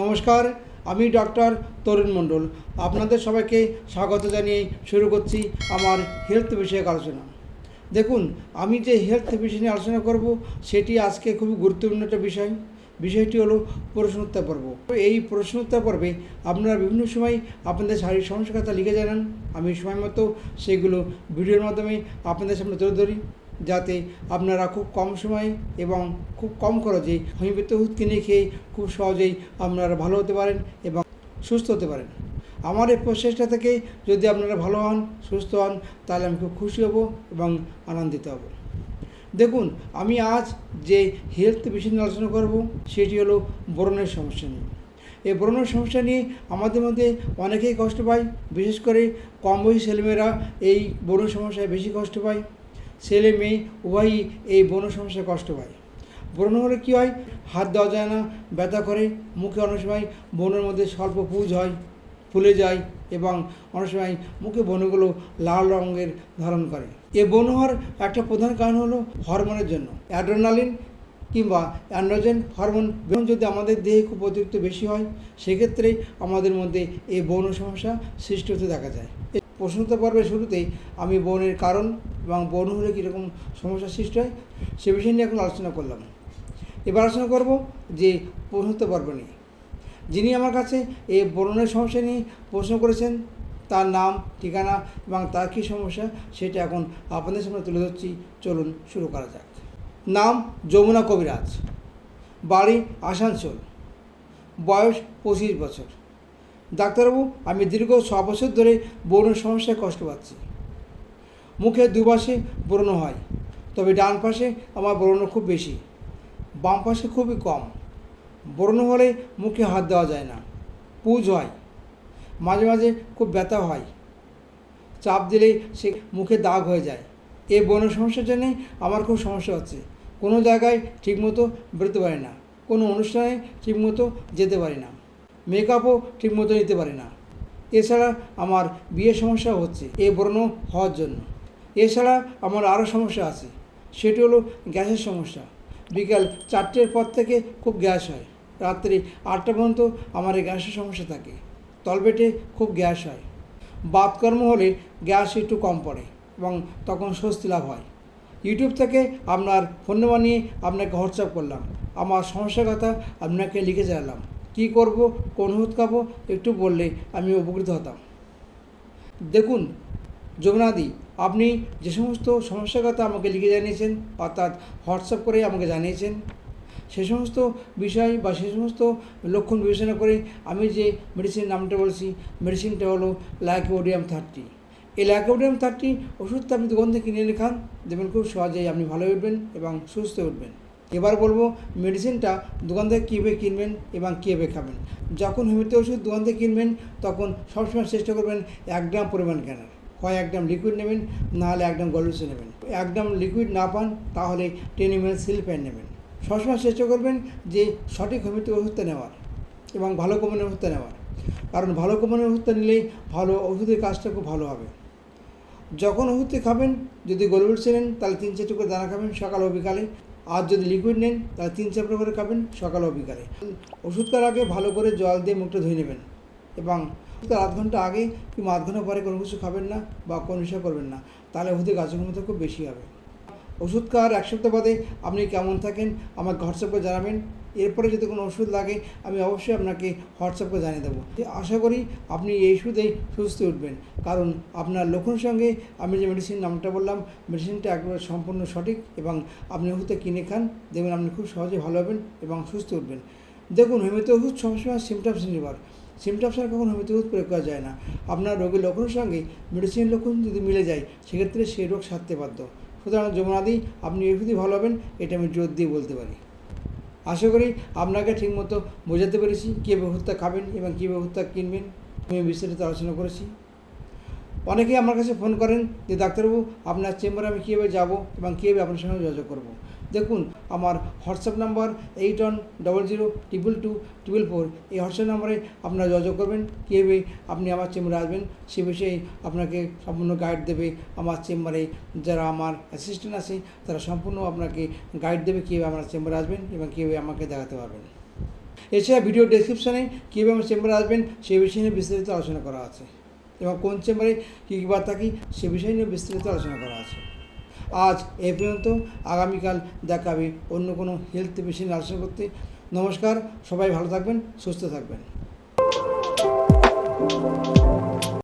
নমস্কার, আমি ডক্টর তরুণ মণ্ডল। আপনাদের সবাইকে স্বাগত জানিয়ে শুরু করছি আমার হেলথ বিষয়ক আলোচনা। দেখুন, আমি যে হেলথ বিষয় নিয়ে আলোচনা করব, সেটি আজকে খুবই গুরুত্বপূর্ণ একটা বিষয়। বিষয়টি হলো প্রশ্নোত্তর পর্ব। এই প্রশ্নোত্তর পর্বে আপনারা বিভিন্ন সময় আপনাদের শারীরিক সমস্যার কথা লিখে জানান। আমি সময় মতো সেগুলো ভিডিওর মাধ্যমে আপনাদের সামনে তুলে ধরি। যাতে আপনারা খুব কম সময়ে এবং খুব কম খরচে হোমিওপ্যাথি ওষুধ কিনে খেয়ে খুব সহজেই আপনারা ভালো হতে পারেন এবং সুস্থ হতে পারেন। আমার এই প্রচেষ্টা থেকে যদি আপনারা ভালো হন, সুস্থ হন, তাহলে আমি খুব খুশি হব এবং আনন্দিত হব। দেখুন, আমি আজ যে হেলথ বিষয় নিয়ে আলোচনা করব, সেটি হলো ব্রণের সমস্যা নিয়ে। এই ব্রণের সমস্যা নিয়ে আমাদের মধ্যে অনেকেই কষ্ট পায়। বিশেষ করে কম বয়সী ছেলেমেয়েরা এই ব্রণ সমস্যায় বেশি কষ্ট পায়। ছেলে মেয়ে, উভয়ই এই ব্রণ সমস্যায় কষ্ট পায়। ব্রণ হলে কী হয়? হাত দেওয়া যায় না, ব্যথা করে, মুখে অনেক সময় বনের মধ্যে স্বল্প পুজ হয়, ফুলে যায় এবং অনেক সময় মুখে ব্রণগুলো লাল রঙের ধারণ করে। এ ব্রণ হওয়ার একটা প্রধান কারণ হলো হরমোনের জন্য। অ্যাড্রোনালিন কিংবা অ্যান্ড্রোজেন হরমোন বেরোন যদি আমাদের দেহে খুব অতিরিক্ত বেশি হয়, সেক্ষেত্রে আমাদের মধ্যে এই বৌন সমস্যা সৃষ্টি হতে দেখা যায়। প্রশ্নোত্তর পর্বের শুরুতেই আমি বনের কারণ এবং বৌন হলে কীরকম সমস্যা সৃষ্টি হয় সে বিষয় নিয়ে এখন আলোচনা করলাম। এবার আলোচনা করব যে প্রশ্নোত্তর পর্ব নিয়ে। যিনি আমার কাছে এই বর্ণনের সমস্যা নিয়ে প্রশ্ন করেছেন, তার নাম, ঠিকানা এবং তার কী সমস্যা সেটা এখন আপনাদের সামনে তুলে ধরছি। চলুন শুরু করা যাক। নাম, যমুনা কবিরাজ। বাড়ি, আসানসোল। বয়স পঁচিশ বছর। ডাক্তারবাবু, আমি দীর্ঘ ছ বছর ধরে ব্রণ সমস্যায় কষ্ট পাচ্ছি। মুখে দুপাশে ব্রণ হয়, তবে ডান পাশে আমার ব্রণ খুব বেশি। বাম পাশে খুবই কম। ব্রণ হলে মুখে হাত দেওয়া যায় না। পুজ হয়। মাঝে মাঝে খুব ব্যথা হয়। চাপ দিলে সে মুখে দাগ হয়ে যায়। এই ব্রণ সমস্যার জন্যে আমার খুব সমস্যা হচ্ছে। কোনো জায়গায় ঠিকমতো বেরোতে পারি না। কোনো অনুষ্ঠানে ঠিকমতো যেতে পারি না। মেকআপও ঠিকমতো নিতে পারি না। এছাড়া আমার বিয়ের সমস্যা হচ্ছে এ ব্রণ হওয়ার জন্য। এছাড়া আমার আরও সমস্যা আছে। সেটি হলো গ্যাসের সমস্যা। বিকাল চারটের পর থেকে খুব গ্যাস হয়। রাত্রি আটটা পর্যন্ত আমার এই গ্যাসের সমস্যা থাকে। তলপেটে খুব গ্যাস হয়। বাতকর্ম হলে গ্যাস একটু কম পড়ে এবং তখন স্বস্তি লাভ হয়। ইউটিউব থেকে আপনার ফোন নাম্বার নিয়ে আপনাকে হোয়াটসঅ্যাপ করলাম। আমার সমস্যার কথা আপনাকে লিখে জানালাম। কী করব, কোন ওষুধ খাব, একটু বললে আমি উপকৃত হতাম। দেখুন, যমুনাদি, আপনি যে সমস্ত সমস্যার কথা আমাকে লিখে জানিয়েছেন, অর্থাৎ হোয়াটসঅ্যাপ করে আমাকে জানিয়েছেন, সে সমস্ত বিষয় বা সে সমস্ত লক্ষণ বিবেচনা করে আমি যে মেডিসিন নামটা বলছি মেডিসিনটা হলো লাইকোডিয়াম থার্টি এই লাইকোডিয়াম থার্টি ওষুধটা আপনি দোকান থেকে কিনে এনে খান, দেখবেন খুব সহজেই আপনি ভালো উঠবেন এবং সুস্থ উঠবেন। এবার বলব মেডিসিনটা দোকান থেকে কীভাবে কিনবেন এবং কীভাবে খাবেন। যখন হোমিওপ্যাথি ওষুধ দোকান থেকে কিনবেন, তখন সবসময় চেষ্টা করবেন এক গ্রাম পরিমাণ কেনার। হয় এক গ্রাম লিকুইড নেবেন নাহলে এক গ্রাম গলুসে নেবেন। এক গ্রাম লিকুইড না পান, তাহলে টেন এম এল সিল প্যান নেবেন। সবসময় চেষ্টা করবেন যে সঠিক হোমিওপ্যাথি ওষুধটা নেওয়ার এবং ভালো কোম্পানির ওষুধটা নেওয়ার। কারণ ভালো কোম্পানির ওষুধটা নিলেই ভালো ওষুধের কাজটা খুব ভালো হবে। যখন ওষুধটি খাবেন, যদি গোলবেলসে নেন, তাহলে তিন চারটে করে দানা খাবেন সকাল ও বিকালে। আর যদি লিকুইড নেন, তাহলে তিন চাপড়া করে খাবেন সকাল ও বিকালে ওষুধ খাওয়ার আগে ভালো করে জল দিয়ে মুখটা ধুয়ে নেবেন। এবং তার আধ ঘণ্টা আগে কি আধ ঘণ্টা পরে কোনো কিছু খাবেন না বা কোনো বিষয় করবেন না, তাহলে ওষুধের ক্ষমতা খুব বেশি হবে। ওষুধ খাওয়ার এক সপ্তাহ বাদে আপনি কেমন থাকেন, আমাকে হোয়াটসঅ্যাপ জানাবেন। এরপরে যদি কোনো ওষুধ লাগে, আমি অবশ্যই আপনাকে হোয়াটসঅ্যাপ জানিয়ে দেবো। আশা করি আপনি এই ওষুধেই সুস্থ উঠবেন। কারণ আপনার লক্ষণ সঙ্গে আমি যে মেডিসিন নামটা বললাম মেডিসিনটা একবার সম্পূর্ণ সঠিক এবং আপনি ওষুধটা কিনে খান, দেখবেন আপনি খুব সহজে ভালো হবেন এবং সুস্থ উঠবেন। দেখুন হোমিওপ্যাথি ওষুধ সবসময় সিমটমস নির্ভর। সিমটমস আর কখন হোমিওপ্যাথি ওষুধ প্রয়োগ করা যায় না। আপনার রোগের লক্ষণের সঙ্গে মেডিসিনের লক্ষণ যদি মিলে যায়, সেক্ষেত্রে সেই রোগ সারতে বাধ্য। সুতরাং যমুনাদি, আপনি এই ভালো হবেন, এটা আমি জোর দিয়ে বলতে পারি। আশা করি আপনাকে ঠিকমতো বোঝাতে পেরেছি কীভাবে ব্যবস্থা খাবেন এবং কী ব্যবস্থা কিনবেন, আমি বিস্তারিত আলোচনা করেছি। অনেকেই আমার কাছে ফোন করেন যে, ডাক্তারবাবু, আপনার চেম্বারে আমি কীভাবে যাব এবং কীভাবে আপনার সঙ্গে যোগাযোগ করব? দেখুন, আমার WhatsApp number eight one double zero triple two triple four, এই হোয়াটসঅ্যাপ নাম্বারে আপনারা যোগাযোগ করবেন, কীভাবে আপনি আমার চেম্বারে আসবেন, সে বিষয়ে আপনাকে সম্পূর্ণ গাইড দেবে। আমার চেম্বারে যারা আমার অ্যাসিস্ট্যান্ট আছে, তারা সম্পূর্ণ আপনাকে গাইড দেবে কীভাবে আমার চেম্বারে আসবেন এবং কীভাবে আমাকে দেখাতে পারবেন। এছাড়া ভিডিও ডেসক্রিপশনে কীভাবে আমার চেম্বারে আসবেন, সে বিষয়ে বিস্তারিত আলোচনা করা আছে। এবং কোন চেম্বারে কী কী বার্তা কী, সে বিষয় নিয়ে বিস্তারিত আলোচনা করা আছে। আজ এ পর্যন্ত। আগামীকাল দেখা হবে অন্য কোনো হেলথ বিষয় নিয়ে আলোচনা করতে। নমস্কার, সবাই ভালো থাকবেন, সুস্থ থাকবেন।